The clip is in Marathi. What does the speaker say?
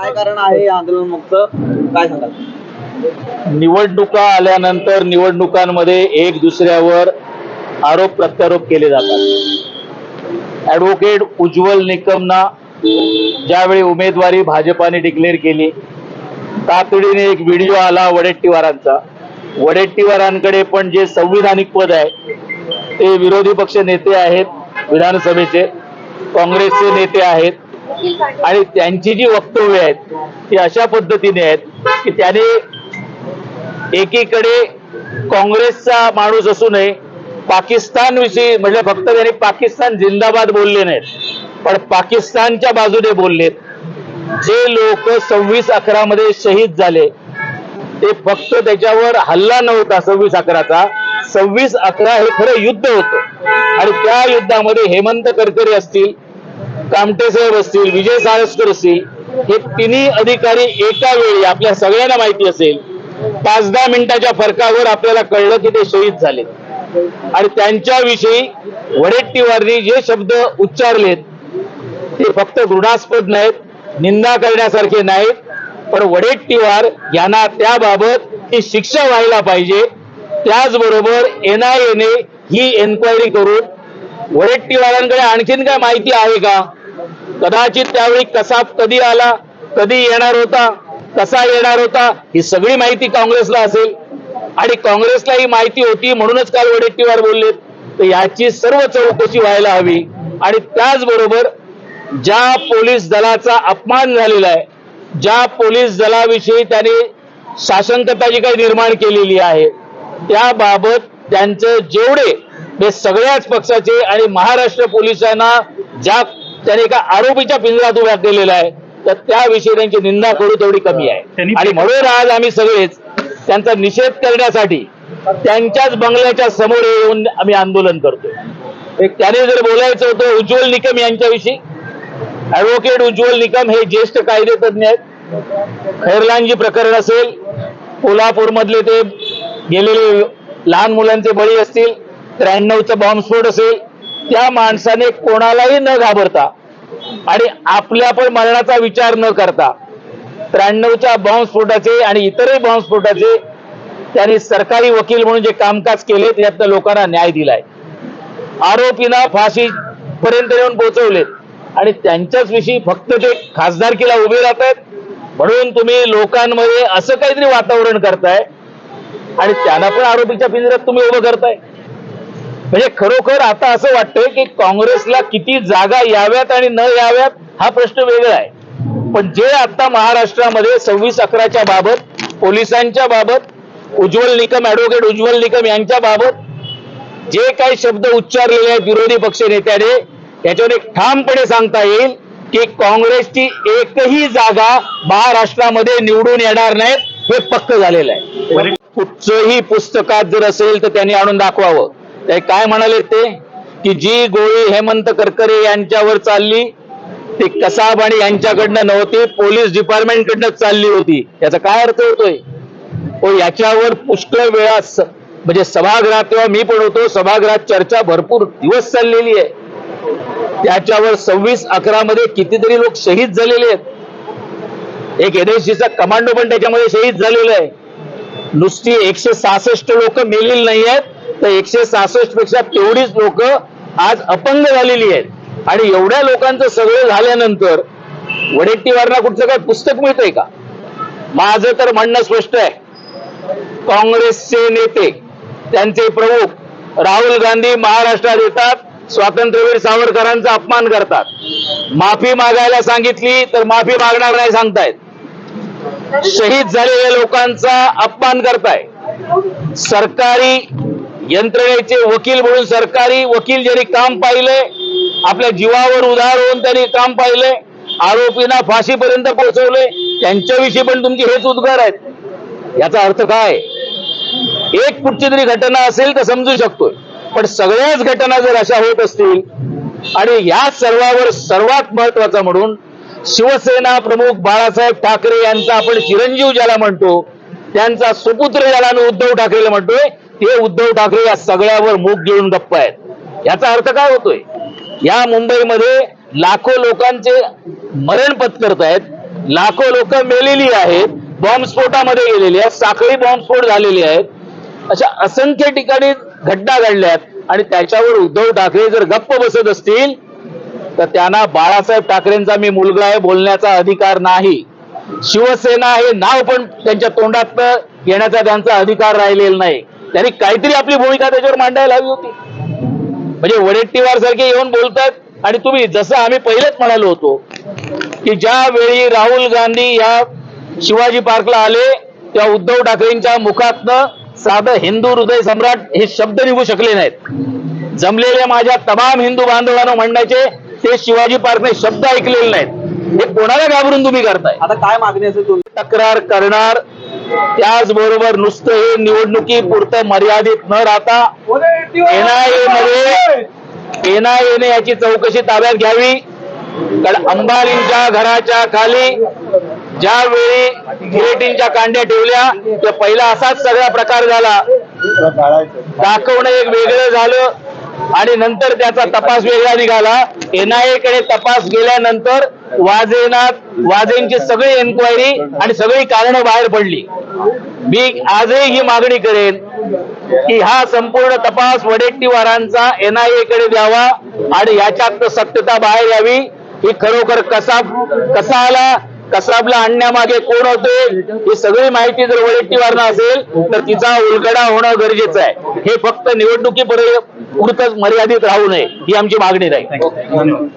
काय कारण आहे आंदोलन मुक्त काय सांगाल? निवडणुका आल्यानंतर निवडणुकांमध्ये एक दुसऱ्यावर आरोप प्रत्यारोप केले जातात. ऍडव्होकेट उज्ज्वल निकमना ज्यावेळी उमेदवारी भाजपाने डिक्लेअर केली तातडीने एक व्हिडिओ आला वडेट्टीवारांचा. वडेट्टीवारांकडे पण जे संविधानिक पद आहे ते विरोधी पक्ष नेते आहेत विधानसभेचे. काँग्रेसचे नेते आहेत. आणि त्यांची जी वक्तव्य आहेत ती अशा पद्धतीने आहेत की त्याने एकीकडे काँग्रेसचा माणूस असू नये पाकिस्तान विषयी म्हणजे फक्त त्यांनी पाकिस्तान जिंदाबाद बोलले नाहीत पण पाकिस्तानच्या बाजूने बोललेत जे लोक सव्वीस अकरा मध्ये शहीद झाले ते फक्त त्याच्यावर हल्ला नव्हता सव्वीस अकराचा. सव्वीस अकरा हे खरं युद्ध होतं. आणि त्या युद्धामध्ये हेमंत करकरे असतील कामटे साहेब असतील विजय सारस्कर असतील हे तिन्ही अधिकारी एका वेळी आपल्या सगळ्यांना माहिती असेल. पाच दहा मिनिटाच्या फरकावर आपल्याला कळलं की ते शहीद झाले आणि त्यांच्याविषयी वडेट्टीवारनी जे शब्द उच्चारलेत ते फक्त घृणास्पद नाहीत निंदा करण्यासारखे नाहीत पण वडेट्टीवार यांना त्याबाबत ही शिक्षा व्हायला पाहिजे. त्याचबरोबर एन ही एन्क्वायरी करून वडेट्टीवारांकडे आणखीन काय माहिती आहे का? कदाचित त्यावेळी कसा कधी आला कधी येणार होता कसा येणार होता ही सगळी माहिती काँग्रेसला असेल. आणि काँग्रेसला ही माहिती होती म्हणूनच काल वडेट्टीवार बोलले तर याची सर्व चौकशी व्हायला हवी. आणि त्याचबरोबर ज्या पोलीस दलाचा अपमान झालेला आहे ज्या पोलीस दलाविषयी त्याने शासनकता जी काही निर्माण केलेली आहे त्याबाबत त्यांचं जेवढे हे सगळ्याच पक्षाचे आणि महाराष्ट्र पोलिसांना ज्या त्याने एका आरोपीच्या पिंजरात उभ्या केलेला आहे. तर त्याविषयी त्यांची निंदा करू तेवढी कमी आहे. आणि म्हणून आज आम्ही सगळेच त्यांचा निषेध करण्यासाठी त्यांच्याच बंगल्याच्या समोर येऊन आम्ही आंदोलन करतोय. एक त्याने जर बोलायचं होतं उज्ज्वल निकम यांच्याविषयी. ऍडव्होकेट उज्ज्वल निकम हे ज्येष्ठ कायदेतज्ञ आहेत. खैरलांजी प्रकरण असेल कोल्हापूर मधले ते गेलेले लहान मुलांचे बळी असतील त्र्याण्णवचा बॉम्बस्फोट असेल त्या माणसाने कोणालाही न घाबरता आणि आपल्या पण मरणाचा विचार न करता त्र्याण्णवच्या बॉम्बस्फोटाचे आणि इतरही बॉम्बस्फोटाचे त्यांनी सरकारी वकील म्हणून जे कामकाज केले त्यातनं लोकांना न्याय दिलाय. आरोपींना फाशी पर्यंत येऊन पोहोचवले. आणि त्यांच्याच विषयी फक्त ते खासदारकीला उभे राहत आहेत म्हणून तुम्ही लोकांमध्ये असं काहीतरी वातावरण करताय आणि त्यांना पण आरोपीच्या पिंजऱ्यात तुम्ही उभं करताय. म्हणजे खरोखर आता असं वाटतंय की काँग्रेसला किती जागा याव्यात आणि न याव्यात हा प्रश्न वेगळा आहे. पण जे आता महाराष्ट्रामध्ये सव्वीस अकराच्या बाबत पोलिसांच्या बाबत उज्ज्वल निकम ऍडव्होकेट उज्ज्वल निकम यांच्या बाबत जे काही शब्द उच्चारलेले आहेत विरोधी पक्ष नेत्याने याच्यावर एक ठामपणे सांगता येईल की काँग्रेसची एकही जागा महाराष्ट्रामध्ये निवडून येणार नाहीत हे पक्क झालेलं आहे. कुठचंही पुस्तकात जर असेल तर त्यांनी आणून दाखवावं. ते काय म्हणाले ते? की जी गोळी हेमंत करकरे यांच्यावर चालली ती कसाब आणि यांच्याकडनं नव्हती पोलीस डिपार्टमेंट कडनं चालली होती. याचा काय अर्थ होतोय? हो याच्यावर पुष्कळ वेळा म्हणजे सभागृहात तेव्हा मी पण होतो सभागृहात चर्चा भरपूर दिवस चाललेली आहे. त्याच्यावर सव्वीस अकरा मध्ये कितीतरी लोक शहीद झालेले आहेत. एक एनएसजीचा कमांडो पण त्याच्यामध्ये शहीद झालेला आहे. नुसती एकशे सहासष्ट लोक मेलेली नाही आहेत तर एकशे सहासष्टपेक्षा तेवढीच लोक आज अपंग झालेली आहेत. आणि एवढ्या लोकांचं सगळं झाल्यानंतर वडेट्टीवारना कुठचं काय पुस्तक मिळतंय का? माझं तर म्हणणं स्पष्ट आहे. काँग्रेसचे नेते त्यांचे प्रमुख राहुल गांधी महाराष्ट्रात येतात स्वातंत्र्यवीर सावरकरांचा अपमान करतात. माफी मागायला सांगितली तर माफी मागणार नाही सांगतायत. शहीद झालेल्या लोकांचा अपमान करताय. सरकारी यंत्रणेचे वकील म्हणून सरकारी वकील ज्यांनी काम पाहिले आपल्या जीवावर उधार होऊन त्यांनी काम पाहिले आरोपींना फाशीपर्यंत पोहोचवले त्यांच्याविषयी पण तुमचे हेच उद्गार आहेत. याचा अर्थ काय? एक कुठची तरी घटना असेल तर समजू शकतोय पण सगळ्याच घटना जर अशा होत असतील आणि या सर्वावर सर्वात महत्त्वाचा म्हणून शिवसेना प्रमुख बाळासाहेब ठाकरे यांचा आपण चिरंजीव ज्याला म्हणतो त्यांचा सुपुत्र ज्याला आम्ही उद्धव ठाकरेला म्हणतोय ते उद्धव ठाकरे या सगळ्यावर मुख घेऊन गप्प आहेत. याचा अर्थ काय होतोय? या मुंबईमध्ये लाखो लोकांचे मरण पत्करतायत लाखो लोक मेलेली आहेत. बॉम्बस्फोटामध्ये गेलेली आहेत. साखळी बॉम्बस्फोट झालेले आहेत. अशा असंख्य ठिकाणी घटना घडल्यात आणि त्याच्यावर उद्धव ठाकरे जर गप्प बसत असतील तर त्यांना बाळासाहेब ठाकरेंचा मी मुलगा आहे बोलण्याचा अधिकार नाही. शिवसेना हे नाव पण त्यांच्या तोंडात घेण्याचा त्यांचा अधिकार राहिलेला नाही. त्यांनी काहीतरी आपली भूमिका त्याच्यावर मांडायला हवी होती. म्हणजे वडेट्टीवार सारखे येऊन बोलतात आणि तुम्ही जसं आम्ही पहिलेच म्हणालो होतो की ज्या वेळी राहुल गांधी या शिवाजी पार्कला आले तेव्हा उद्धव ठाकरेंच्या मुखातनं साधं हिंदू हृदय सम्राट हे शब्द निघू शकले नाहीत. जमलेल्या माझ्या तमाम हिंदू बांधवांना म्हणण्याचे ते शिवाजी पार्कने शब्द ऐकलेले नाहीत. हे कोणाला घाबरून तुम्ही करताय? आता काय मागणी असेल तक्रार करणार त्याचबरोबर नुसतं हे निवडणुकीपुरतं मर्यादित न राहता एनआयए मध्ये एनआयएने याची चौकशी ताब्यात घ्यावी. कारण अंबानींच्या घराच्या खाली ज्यावेळी गिरेटींच्या कांड्या ठेवल्या तर पहिला असाच सगळा प्रकार झाला. दाखवणं एक वेगळं झालं आणि नंतर त्याचा तपास वेगळा निघाला. एनआयए कडे तपास गेल्यानंतर वाजेनात वाजेंची सगळी एन्क्वायरी आणि सगळी कारणं बाहेर पडली. मी आजही ही मागणी करेन की हा संपूर्ण तपास वडेट्टीवारांचा एनआयए कडे द्यावा आणि याच्यात सत्यता बाहेर यावी. ही खरोखर कसा कसा आला कसाबला आणण्यामागे कोण होते ही सगळी माहिती जर वडेट्टीवारनं असेल तर तिचा उलगडा होणं गरजेचं आहे. हे फक्त निवडणुकीपर्यंत पुरतच मर्यादित राहू नये ही आमची मागणी राहील.